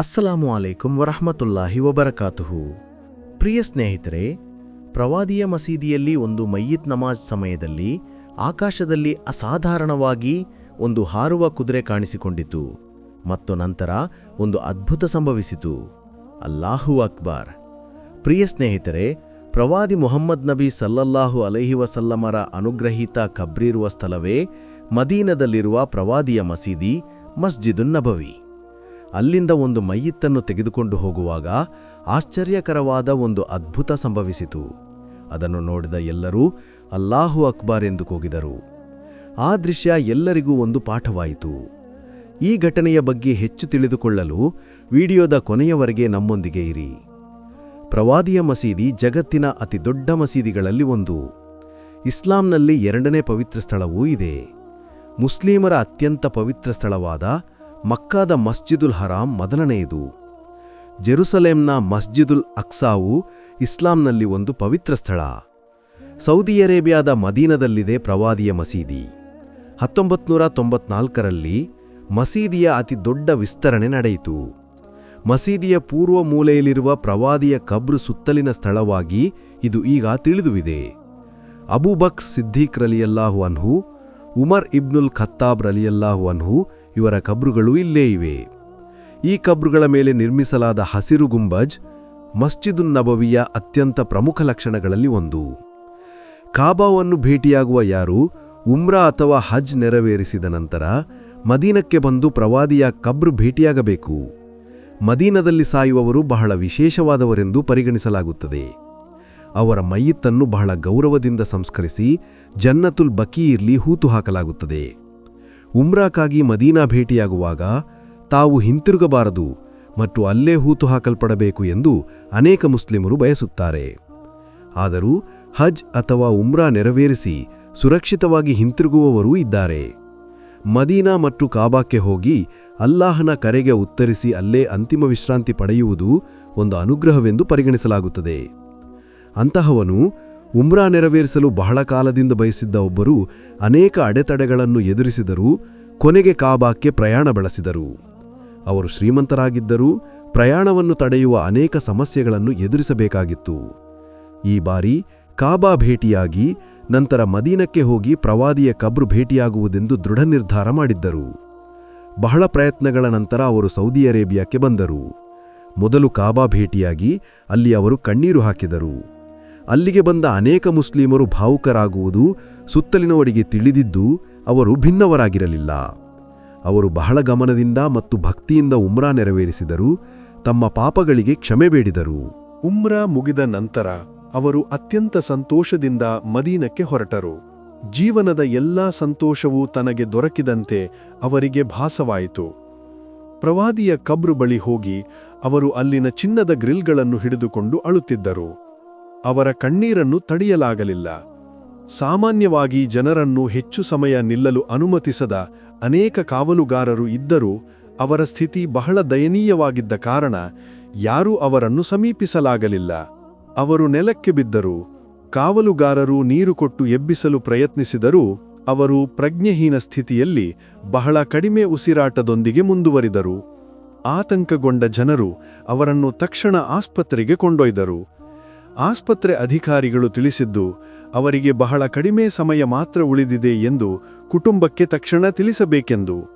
ಅಸ್ಸಲಾಮು ಅಲೈಕುಂ ವರಹಮತುಲ್ಲಾಹಿ ವಬರಕಾತುಹು. ಪ್ರಿಯ ಸ್ನೇಹಿತರೆ, ಪ್ರವಾದಿಯ ಮಸೀದಿಯಲ್ಲಿ ಒಂದು ಮಯ್ಯಿತ್ ನಮಾಜ್ ಸಮಯದಲ್ಲಿ ಆಕಾಶದಲ್ಲಿ ಅಸಾಧಾರಣವಾಗಿ ಒಂದು ಹಾರುವ ಕುದುರೆ ಕಾಣಿಸಿಕೊಂಡಿತು ಮತ್ತು ನಂತರ ಒಂದು ಅದ್ಭುತ ಸಂಭವಿಸಿತು. ಅಲ್ಲಾಹು ಅಕ್ಬಾರ್. ಪ್ರಿಯ ಸ್ನೇಹಿತರೆ, ಪ್ರವಾದಿ ಮೊಹಮ್ಮದ್ ನಬಿ ಸಲ್ಲಲ್ಲಾಹು ಅಲೈಹಿ ವಸಲ್ಲಮರ ಅನುಗ್ರಹೀತ ಕಬ್ರಿರುವ ಸ್ಥಳವೇ ಮದೀನದಲ್ಲಿರುವ ಪ್ರವಾದಿಯ ಮಸೀದಿ ಮಸ್ಜಿದುನ್ ನಬವಿ. ಅಲ್ಲಿಂದ ಒಂದು ಮೈಯಿತ್ತನ್ನು ತೆಗೆದುಕೊಂಡು ಹೋಗುವಾಗ ಆಶ್ಚರ್ಯಕರವಾದ ಒಂದು ಅದ್ಭುತ ಸಂಭವಿಸಿತು. ಅದನ್ನು ನೋಡಿದ ಎಲ್ಲರೂ ಅಲ್ಲಾಹು ಅಕ್ಬಾರ್ ಎಂದು ಕೂಗಿದರು. ಆ ದೃಶ್ಯ ಎಲ್ಲರಿಗೂ ಒಂದು ಪಾಠವಾಯಿತು. ಈ ಘಟನೆಯ ಬಗ್ಗೆ ಹೆಚ್ಚು ತಿಳಿದುಕೊಳ್ಳಲು ವಿಡಿಯೋದ ಕೊನೆಯವರೆಗೆ ನಮ್ಮೊಂದಿಗೆ ಇರಿ. ಪ್ರವಾದಿಯ ಮಸೀದಿ ಜಗತ್ತಿನ ಅತಿದೊಡ್ಡ ಮಸೀದಿಗಳಲ್ಲಿ ಒಂದು. ಇಸ್ಲಾಂನಲ್ಲಿ ಎರಡನೇ ಪವಿತ್ರ ಸ್ಥಳವೂ ಇದೆ. ಮುಸ್ಲಿಮರ ಅತ್ಯಂತ ಪವಿತ್ರ ಸ್ಥಳವಾದ ಮಕ್ಕಾದ ಮಸ್ಜಿದುಲ್ ಹರಾಂ ಮೊದಲನೆಯದು. ಜೆರುಸಲೇಂನ ಮಸ್ಜಿದುಲ್ ಅಕ್ಸಾವು ಇಸ್ಲಾಂನಲ್ಲಿ ಒಂದು ಪವಿತ್ರ ಸ್ಥಳ. ಸೌದಿ ಅರೇಬಿಯಾದ ಮದೀನದಲ್ಲಿದೆ ಪ್ರವಾದಿಯ ಮಸೀದಿ. ಹತ್ತೊಂಬತ್ನೂರ ತೊಂಬತ್ನಾಲ್ಕರಲ್ಲಿ ಮಸೀದಿಯ ಅತಿ ದೊಡ್ಡ ವಿಸ್ತರಣೆ ನಡೆಯಿತು. ಮಸೀದಿಯ ಪೂರ್ವ ಮೂಲೆಯಲ್ಲಿರುವ ಪ್ರವಾದಿಯ ಕಬ್ರು ಸುತ್ತಲಿನ ಸ್ಥಳವಾಗಿ ಇದು ಈಗ ತಿಳಿದುವಿದೆ. ಅಬೂಬಕ್ರ್ ಸಿದ್ದೀಕ್ ರಲಿಯಲ್ಲಾಹು ಅನ್ಹು, ಉಮರ್ ಇಬ್ನುಲ್ ಖತ್ತಾಬ್ ರಲಿಯಲ್ಲಾಹು ಅನ್ಹು ಇವರ ಕಬ್ರುಗಳು ಇಲ್ಲೇ ಇವೆ. ಈ ಕಬ್ರುಗಳ ಮೇಲೆ ನಿರ್ಮಿಸಲಾದ ಹಸಿರು ಗುಂಬಜ್ ಮಸ್ಜಿದುನ್ ನಬವಿಯ ಅತ್ಯಂತ ಪ್ರಮುಖ ಲಕ್ಷಣಗಳಲ್ಲಿ ಒಂದು. ಕಾಬಾವನ್ನು ಭೇಟಿಯಾಗುವ ಯಾರು ಉಮ್ರಾ ಅಥವಾ ಹಜ್ ನೆರವೇರಿಸಿದ ನಂತರ ಮದೀನಕ್ಕೆ ಬಂದು ಪ್ರವಾದಿಯ ಕಬ್ರು ಭೇಟಿಯಾಗಬೇಕು. ಮದೀನದಲ್ಲಿ ಸಾಯುವವರು ಬಹಳ ವಿಶೇಷವಾದವರೆಂದು ಪರಿಗಣಿಸಲಾಗುತ್ತದೆ. ಅವರ ಮೈಯಿತ್ತನ್ನು ಬಹಳ ಗೌರವದಿಂದ ಸಂಸ್ಕರಿಸಿ ಜನ್ನತುಲ್ ಬಕೀರ್ಲಿ ಹೂತು ಹಾಕಲಾಗುತ್ತದೆ. ಉಮ್ರಾಕ್ಕಾಗಿ ಮದೀನಾ ಭೇಟಿಯಾಗುವಾಗ ತಾವು ಹಿಂತಿರುಗಬಾರದು ಮತ್ತು ಅಲ್ಲೇ ಹೂತು ಹಾಕಲ್ಪಡಬೇಕು ಎಂದು ಅನೇಕ ಮುಸ್ಲಿಮರು ಬಯಸುತ್ತಾರೆ. ಆದರೂ ಹಜ್ ಅಥವಾ ಉಮ್ರಾ ನೆರವೇರಿಸಿ ಸುರಕ್ಷಿತವಾಗಿ ಹಿಂತಿರುಗುವವರೂ ಇದ್ದಾರೆ. ಮದೀನಾ ಮತ್ತು ಕಾಬಾಕ್ಕೆ ಹೋಗಿ ಅಲ್ಲಾಹನ ಕರೆಗೆ ಉತ್ತರಿಸಿ ಅಲ್ಲೇ ಅಂತಿಮ ವಿಶ್ರಾಂತಿ ಪಡೆಯುವುದು ಒಂದು ಅನುಗ್ರಹವೆಂದು ಪರಿಗಣಿಸಲಾಗುತ್ತದೆ. ಅಂತಹವನು ಉಮ್ರಾ ನೆರವೇರಿಸಲು ಬಹಳ ಕಾಲದಿಂದ ಬಯಸಿದ್ದ ಒಬ್ಬರು ಅನೇಕ ಅಡೆತಡೆಗಳನ್ನು ಎದುರಿಸಿದರೂ ಕೊನೆಗೆ ಕಾಬಾಕ್ಕೆ ಪ್ರಯಾಣ ಬೆಳೆಸಿದರು. ಅವರು ಶ್ರೀಮಂತರಾಗಿದ್ದರೂ ಪ್ರಯಾಣವನ್ನು ತಡೆಯುವ ಅನೇಕ ಸಮಸ್ಯೆಗಳನ್ನು ಎದುರಿಸಬೇಕಾಗಿತ್ತು. ಈ ಬಾರಿ ಕಾಬಾ ಭೇಟಿಯಾಗಿ ನಂತರ ಮದೀನಕ್ಕೆ ಹೋಗಿ ಪ್ರವಾದಿಯ ಕಬ್ರು ಭೇಟಿಯಾಗುವುದೆಂದು ದೃಢ ನಿರ್ಧಾರ ಮಾಡಿದ್ದರು. ಬಹಳ ಪ್ರಯತ್ನಗಳ ನಂತರ ಅವರು ಸೌದಿ ಅರೇಬಿಯಾಕ್ಕೆ ಬಂದರು. ಮೊದಲು ಕಾಬಾ ಭೇಟಿಯಾಗಿ ಅಲ್ಲಿ ಅವರು ಕಣ್ಣೀರು ಹಾಕಿದರು. ಅಲ್ಲಿಗೆ ಬಂದ ಅನೇಕ ಮುಸ್ಲಿಮರು ಭಾವುಕರಾಗುವುದು ಸುತ್ತಲಿನವರಿಗೆ ತಿಳಿದಿದ್ದು ಅವರು ಭಿನ್ನವರಾಗಿರಲಿಲ್ಲ. ಅವರು ಬಹಳ ಗಮನದಿಂದ ಮತ್ತು ಭಕ್ತಿಯಿಂದ ಉಮ್ರಾ ನೆರವೇರಿಸಿದರು, ತಮ್ಮ ಪಾಪಗಳಿಗೆ ಕ್ಷಮೆ ಬೇಡಿದರು. ಉಮ್ರಾ ಮುಗಿದ ನಂತರ ಅವರು ಅತ್ಯಂತ ಸಂತೋಷದಿಂದ ಮದೀನಕ್ಕೆ ಹೊರಟರು. ಜೀವನದ ಎಲ್ಲಾ ಸಂತೋಷವೂ ತನಗೆ ದೊರಕಿದಂತೆ ಅವರಿಗೆ ಭಾಸವಾಯಿತು. ಪ್ರವಾದಿಯ ಕಬ್ರು ಬಳಿ ಹೋಗಿ ಅವರು ಅಲ್ಲಿನ ಚಿನ್ನದ ಗ್ರಿಲ್ಗಳನ್ನು ಹಿಡಿದುಕೊಂಡು ಅಳುತ್ತಿದ್ದರು. ಅವರ ಕಣ್ಣೀರನ್ನು ತಡೆಯಲಾಗಲಿಲ್ಲ. ಸಾಮಾನ್ಯವಾಗಿ ಜನರನ್ನು ಹೆಚ್ಚು ಸಮಯ ನಿಲ್ಲಲು ಅನುಮತಿಸದ ಅನೇಕ ಕಾವಲುಗಾರರು ಇದ್ದರೂ ಅವರ ಸ್ಥಿತಿ ಬಹಳ ದಯನೀಯವಾಗಿದ್ದ ಕಾರಣ ಯಾರೂ ಅವರನ್ನು ಸಮೀಪಿಸಲಾಗಲಿಲ್ಲ. ಅವರು ನೆಲಕ್ಕೆ ಬಿದ್ದರು, ಕಾವಲುಗಾರರು ನೀರು ಕೊಟ್ಟು ಎಬ್ಬಿಸಲು ಪ್ರಯತ್ನಿಸಿದರೂ, ಅವರು ಪ್ರಜ್ಞೆಹೀನ ಸ್ಥಿತಿಯಲ್ಲಿ ಬಹಳ ಕಡಿಮೆ ಉಸಿರಾಟದೊಂದಿಗೆ ಮುಂದುವರಿದರು. ಆತಂಕಗೊಂಡ ಜನರು ಅವರನ್ನು ತಕ್ಷಣ ಆಸ್ಪತ್ರೆಗೆ ಕೊಂಡೊಯ್ದರು. ಆಸ್ಪತ್ರೆ ಅಧಿಕಾರಿಗಳು ತಿಳಿಸಿದ್ದು, ಅವರಿಗೆ ಬಹಳ ಕಡಿಮೆ ಸಮಯ ಮಾತ್ರ ಉಳಿದಿದೆ ಎಂದು ಕುಟುಂಬಕ್ಕೆ ತಕ್ಷಣ ತಿಳಿಸಬೇಕೆಂದು.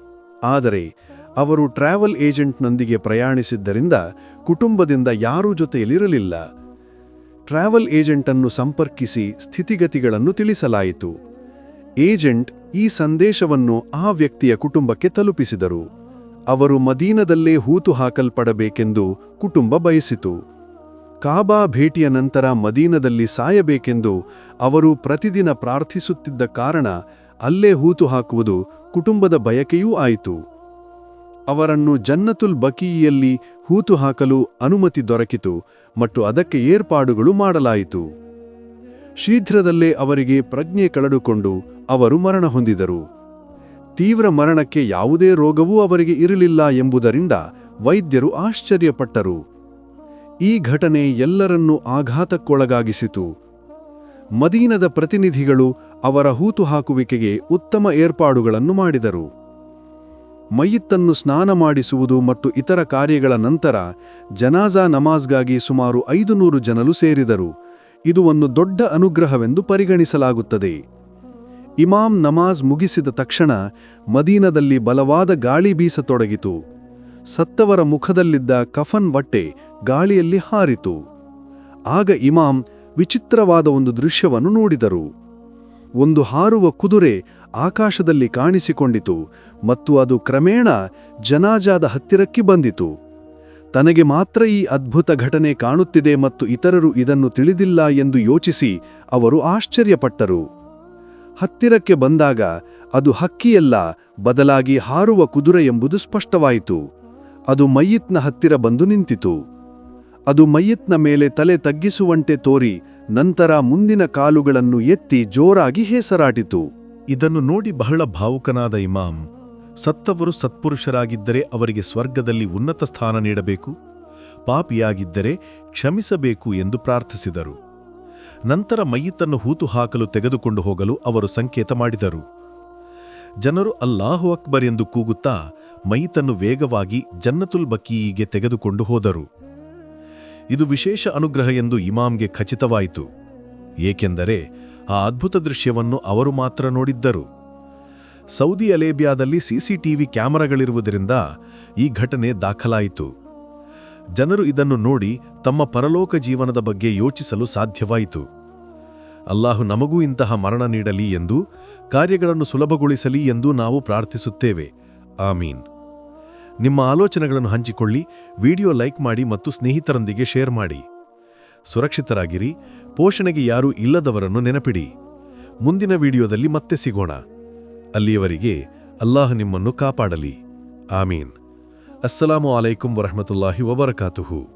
ಆದರೆ, ಅವರು ಟ್ರಾವೆಲ್ ಏಜೆಂಟ್ನೊಂದಿಗೆ ಪ್ರಯಾಣಿಸಿದ್ದರಿಂದ ಕುಟುಂಬದಿಂದ ಯಾರೂ ಜೊತೆಯಲ್ಲಿರಲಿಲ್ಲ. ಟ್ರಾವೆಲ್ ಏಜೆಂಟನ್ನು ಸಂಪರ್ಕಿಸಿ ಸ್ಥಿತಿಗತಿಗಳನ್ನು ತಿಳಿಸಲಾಯಿತು. ಏಜೆಂಟ್ ಈ ಸಂದೇಶವನ್ನು ಆ ವ್ಯಕ್ತಿಯ ಕುಟುಂಬಕ್ಕೆ ತಲುಪಿಸಿದರು. ಅವರು ಮದೀನದಲ್ಲೇ ಹೂತು ಹಾಕಲ್ಪಡಬೇಕೆಂದು ಕುಟುಂಬ ಬಯಸಿತು. ಕಾಬಾ ಭೇಟಿಯ ನಂತರ ಮದೀನದಲ್ಲಿ ಸಾಯಬೇಕೆಂದು ಅವರು ಪ್ರತಿದಿನ ಪ್ರಾರ್ಥಿಸುತ್ತಿದ್ದ ಕಾರಣ ಅಲ್ಲೇ ಹೂತು ಹಾಕುವುದು ಕುಟುಂಬದ ಬಯಕೆಯೂ ಆಯಿತು. ಅವರನ್ನು ಜನ್ನತುಲ್ ಬಕೀಯಲ್ಲಿ ಹೂತು ಹಾಕಲು ಅನುಮತಿ ದೊರಕಿತು ಮತ್ತು ಅದಕ್ಕೆ ಏರ್ಪಾಡುಗಳು ಮಾಡಲಾಯಿತು. ಶೀಘ್ರದಲ್ಲೇ ಅವರಿಗೆ ಪ್ರಜ್ಞೆ ಕಳೆದುಕೊಂಡು ಅವರು ಮರಣ ಹೊಂದಿದರು. ತೀವ್ರ ಮರಣಕ್ಕೆ ಯಾವುದೇ ರೋಗವೂ ಅವರಿಗೆ ಇರಲಿಲ್ಲ ಎಂಬುದರಿಂದ ವೈದ್ಯರು ಆಶ್ಚರ್ಯಪಟ್ಟರು. ಈ ಘಟನೆ ಎಲ್ಲರನ್ನೂ ಆಘಾತಕ್ಕೊಳಗಾಗಿಸಿತು. ಮದೀನದ ಪ್ರತಿನಿಧಿಗಳು ಅವರ ಹೂತು ಹಾಕುವಿಕೆಗೆ ಉತ್ತಮ ಏರ್ಪಾಡುಗಳನ್ನು ಮಾಡಿದರು. ಮೈಯಿತ್ತನ್ನು ಸ್ನಾನ ಮಾಡಿಸುವುದು ಮತ್ತು ಇತರ ಕಾರ್ಯಗಳ ನಂತರ ಜನಾಜಾ ನಮಾಜ್ಗಾಗಿ ಸುಮಾರು ಐದು ನೂರು ಜನರು ಸೇರಿದರು. ಇದು ಒಂದು ದೊಡ್ಡ ಅನುಗ್ರಹವೆಂದು ಪರಿಗಣಿಸಲಾಗುತ್ತದೆ. ಇಮಾಮ್ ನಮಾಜ್ ಮುಗಿಸಿದ ತಕ್ಷಣ ಮದೀನದಲ್ಲಿ ಬಲವಾದ ಗಾಳಿ ಬೀಸತೊಡಗಿತು. ಸತ್ತವರ ಮುಖದಲ್ಲಿದ್ದ ಕಫನ್ ಬಟ್ಟೆ ಗಾಳಿಯಲ್ಲಿ ಹಾರಿತು. ಆಗ ಇಮಾಮ್ ವಿಚಿತ್ರವಾದ ಒಂದು ದೃಶ್ಯವನ್ನು ನೋಡಿದರು. ಒಂದು ಹಾರುವ ಕುದುರೆ ಆಕಾಶದಲ್ಲಿ ಕಾಣಿಸಿಕೊಂಡಿತು ಮತ್ತು ಅದು ಕ್ರಮೇಣ ಜನಾಜಾದ ಹತ್ತಿರಕ್ಕೆ ಬಂದಿತು. ತನಗೆ ಮಾತ್ರ ಈ ಅದ್ಭುತ ಘಟನೆ ಕಾಣುತ್ತಿದೆ ಮತ್ತು ಇತರರು ಇದನ್ನು ತಿಳಿದಿಲ್ಲ ಎಂದು ಯೋಚಿಸಿ ಅವರು ಆಶ್ಚರ್ಯಪಟ್ಟರು. ಹತ್ತಿರಕ್ಕೆ ಬಂದಾಗ ಅದು ಹಕ್ಕಿಯಲ್ಲ, ಬದಲಾಗಿ ಹಾರುವ ಕುದುರೆ ಎಂಬುದು ಸ್ಪಷ್ಟವಾಯಿತು. ಅದು ಮಯ್ಯಿತ್ನ ಹತ್ತಿರ ಬಂದು ನಿಂತಿತು. ಅದು ಮೈಯತ್ನ ಮೇಲೆ ತಲೆ ತಗ್ಗಿಸುವಂತೆ ತೋರಿ ನಂತರ ಮುಂದಿನ ಕಾಲುಗಳನ್ನು ಎತ್ತಿ ಜೋರಾಗಿ ಹೇಸರಾಟಿತು. ಇದನ್ನು ನೋಡಿ ಬಹಳ ಭಾವುಕನಾದ ಇಮಾಮ್, ಸತ್ತವರು ಸತ್ಪುರುಷರಾಗಿದ್ದರೆ ಅವರಿಗೆ ಸ್ವರ್ಗದಲ್ಲಿ ಉನ್ನತ ಸ್ಥಾನ ನೀಡಬೇಕು, ಪಾಪಿಯಾಗಿದ್ದರೆ ಕ್ಷಮಿಸಬೇಕು ಎಂದು ಪ್ರಾರ್ಥಿಸಿದರು. ನಂತರ ಮಯ್ಯಿತನ್ನು ಹೂತು ಹಾಕಲು ತೆಗೆದುಕೊಂಡು ಹೋಗಲು ಅವರು ಸಂಕೇತ ಮಾಡಿದರು. ಜನರು ಅಲ್ಲಾಹು ಅಕ್ಬರ್ ಎಂದು ಕೂಗುತ್ತಾ ಮೈತನ್ನು ವೇಗವಾಗಿ ಜನ್ನತುಲ್ ಬಕೀಯಿಗೆ ತೆಗೆದುಕೊಂಡು ಹೋದರು. ಇದು ವಿಶೇಷ ಅನುಗ್ರಹ ಎಂದು ಇಮಾಮ್ಗೆ ಖಚಿತವಾಯಿತು. ಏಕೆಂದರೆ ಆ ಅದ್ಭುತ ದೃಶ್ಯವನ್ನು ಅವರು ಮಾತ್ರ ನೋಡಿದ್ದರು. ಸೌದಿ ಅಲೇಬಿಯಾದಲ್ಲಿ ಸಿಸಿಟಿವಿ ಕ್ಯಾಮೆರಾಗಳಿರುವುದರಿಂದ ಈ ಘಟನೆ ದಾಖಲಾಯಿತು. ಜನರು ಇದನ್ನು ನೋಡಿ ತಮ್ಮ ಪರಲೋಕ ಜೀವನದ ಬಗ್ಗೆ ಯೋಚಿಸಲು ಸಾಧ್ಯವಾಯಿತು. ಅಲ್ಲಾಹು ನಮಗೂ ಇಂತಹ ಮರಣ ನೀಡಲಿ ಎಂದು, ಕಾರ್ಯಗಳನ್ನು ಸುಲಭಗೊಳಿಸಲಿ ಎಂದು ನಾವು ಪ್ರಾರ್ಥಿಸುತ್ತೇವೆ. ಆಮೀನ್. ನಿಮ್ಮ ಆಲೋಚನೆಗಳನ್ನು ಹಂಚಿಕೊಳ್ಳಿ, ವಿಡಿಯೋ ಲೈಕ್ ಮಾಡಿ ಮತ್ತು ಸ್ನೇಹಿತರೊಂದಿಗೆ ಶೇರ್ ಮಾಡಿ. ಸುರಕ್ಷಿತರಾಗಿರಿ, ಪೋಷಣೆಗೆ ಯಾರೂ ಇಲ್ಲದವರನ್ನು ನೆನಪಿಡಿ. ಮುಂದಿನ ವಿಡಿಯೋದಲ್ಲಿ ಮತ್ತೆ ಸಿಗೋಣ. ಅಲ್ಲಿಯವರಿಗೆ ಅಲ್ಲಾಹ್ ನಿಮ್ಮನ್ನು ಕಾಪಾಡಲಿ. ಆಮೀನ್. ಅಸ್ಸಲಾಮು ಅಲೈಕುಂ ವರಹಮತುಲ್ಲಾಹಿ ವಬರಕಾತುಹು.